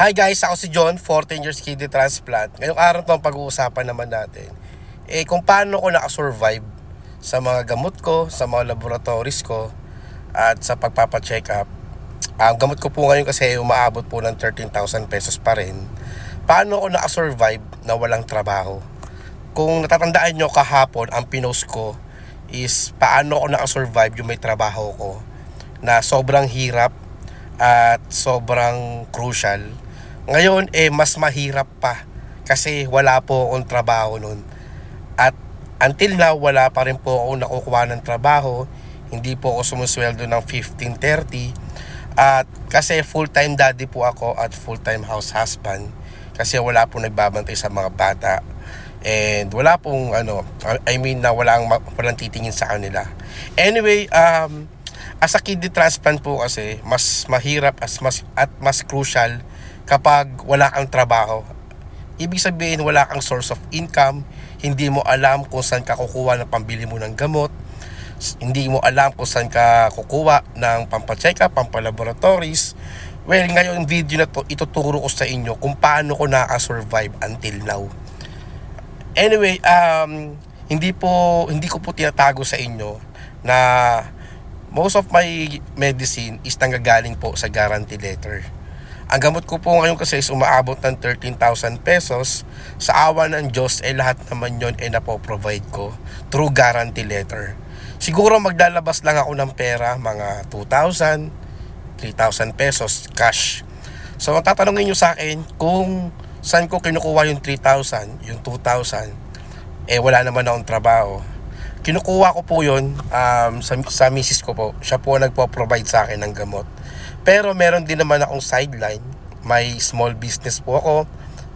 Hi guys, ako si John, 14 years kidney transplant. Ngayong araw to pag-uusapan naman natin. Eh kung paano ko nakasurvive sa mga gamot ko, sa mga laboratories ko, at sa pagpapacheck up. Ang gamot ko po ngayon kasi umaabot po ng 13,000 pesos pa rin. Paano ko nakasurvive na walang trabaho? Kung natatandaan nyo kahapon, ang pinost ko is paano ko nakasurvive yung may trabaho ko na sobrang hirap at sobrang crucial. Ngayon, eh, mas mahirap pa kasi wala po akong trabaho nun. At until now, wala pa rin po ako nakukuha ng trabaho. Hindi po ako sumusweldo ng 15.30. At kasi full-time daddy po ako at full-time house husband. Kasi wala po nagbabantay sa mga bata. And wala pong ano, I mean na walang, walang titingin sa kanila. Anyway, um, as a kidney transplant po kasi, mas mahirap as mas, at mas crucial kapag wala kang trabaho. Ibig sabihin, wala kang source of income, hindi mo alam kung saan ka kukuha ng pambili mo ng gamot, hindi mo alam kung saan ka kukuha ng pampacheck pampalaboratories. Well, ngayon video na to, ituturo ko sa inyo kung paano ko naka-survive until now. Anyway, um, hindi po hindi ko po tinatago sa inyo na most of my medicine is nanggagaling po sa guarantee letter. Ang gamot ko po ngayon kasi is umaabot ng 13,000 pesos. Sa awa ng Diyos, eh lahat naman yon eh napoprovide ko through guarantee letter. Siguro maglalabas lang ako ng pera, mga 2,000, 3,000 pesos cash. So, ang tatanungin nyo sa akin, kung saan ko kinukuha yung 3,000, yung 2,000, eh wala naman akong trabaho. Kinukuha ko po yun um, sa, sa misis ko po. Siya po ang nagpo-provide sa akin ng gamot. Pero meron din naman akong sideline. May small business po ako.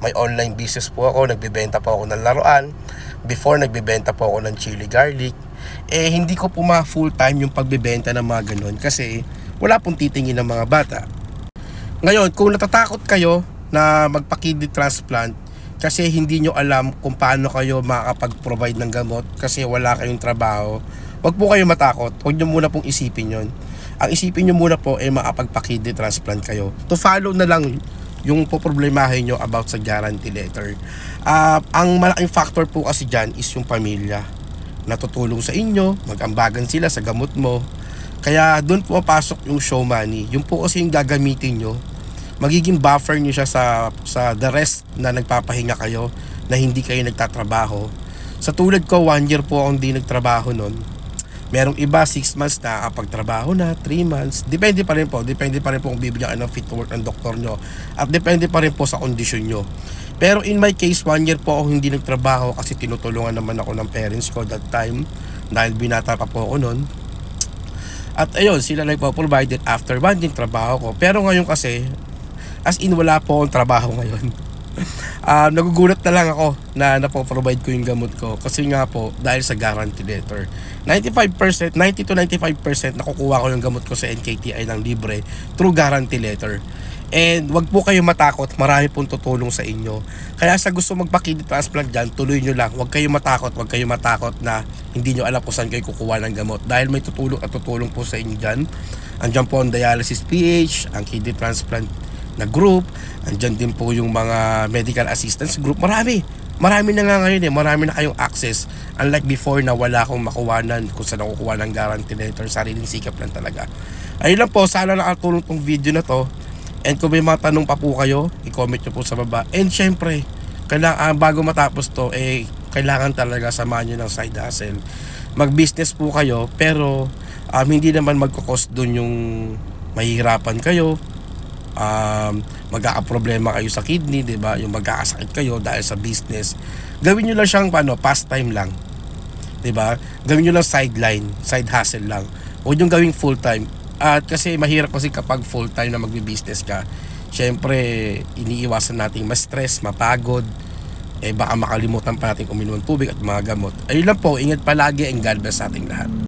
May online business po ako. Nagbibenta po ako ng laruan. Before, nagbibenta po ako ng chili garlic. Eh, hindi ko po ma full time yung pagbibenta ng mga ganun kasi wala pong titingin ng mga bata. Ngayon, kung natatakot kayo na magpa-kidney transplant kasi hindi nyo alam kung paano kayo makakapag-provide ng gamot kasi wala kayong trabaho, wag po kayo matakot. Huwag nyo muna pong isipin yon. Ang isipin nyo muna po ay makapag-kidney transplant kayo. To follow na lang yung poproblemahin nyo about sa guarantee letter. Ah, ang malaking factor po kasi dyan is yung pamilya. Natutulong sa inyo, mag-ambagan sila sa gamot mo. Kaya doon po papasok yung show money. Yung po kasi yung gagamitin nyo magiging buffer nyo siya sa, sa the rest na nagpapahinga kayo na hindi kayo nagtatrabaho. Sa tulad ko, one year po akong di nagtrabaho nun. Merong iba, 6 months na kapag trabaho na, 3 months. Depende pa rin po. Depende pa rin po kung bibigyan kayo ng fit to work ng doktor nyo. At depende pa rin po sa kondisyon nyo. Pero in my case, one year po ako hindi nagtrabaho kasi tinutulungan naman ako ng parents ko that time. Dahil binata pa po ako nun. At ayun, sila nagpo-provide it after one din trabaho ko. Pero ngayon kasi, as in wala po akong trabaho ngayon. Um, nagugulat na lang ako na napoprovide ko yung gamot ko. Kasi nga po, dahil sa guarantee letter. 95%, 90 to 95% nakukuha ko yung gamot ko sa NKTI ng libre through guarantee letter. And wag po kayo matakot, marami pong tutulong sa inyo. Kaya sa gusto magpa-kidney transplant dyan, tuloy nyo lang. Huwag kayo matakot, huwag kayo matakot na hindi nyo alam kung saan kayo kukuha ng gamot. Dahil may tutulong at tutulong po sa inyo dyan. Andyan po ang dialysis PH, ang kidney transplant na group. Andyan din po yung mga medical assistance group. Marami. Marami na nga ngayon eh. Marami na kayong access. Unlike before na wala akong makuwanan kung saan ako kukuha ng guarantee letter. Sariling sikap lang talaga. Ayun lang po. Sana nakatulong tong video na to. And kung may mga tanong pa po kayo, i-comment nyo po sa baba. And syempre, kailangan, bago matapos to, eh, kailangan talaga samahan nyo ng side hustle. Mag-business po kayo, pero um, hindi naman magkakos doon yung mahihirapan kayo. Um, magkakaproblema kayo sa kidney, di ba? Yung magkakasakit kayo dahil sa business. Gawin nyo lang siyang paano, pastime lang. Di ba? Gawin nyo lang sideline, side hustle lang. Huwag nyo gawing full time. At kasi mahirap kasi kapag full time na magbi-business ka, syempre iniiwasan nating ma-stress, mapagod, eh baka makalimutan pa natin uminom ng tubig at mga gamot. Ayun lang po, ingat palagi and God bless sa ating lahat.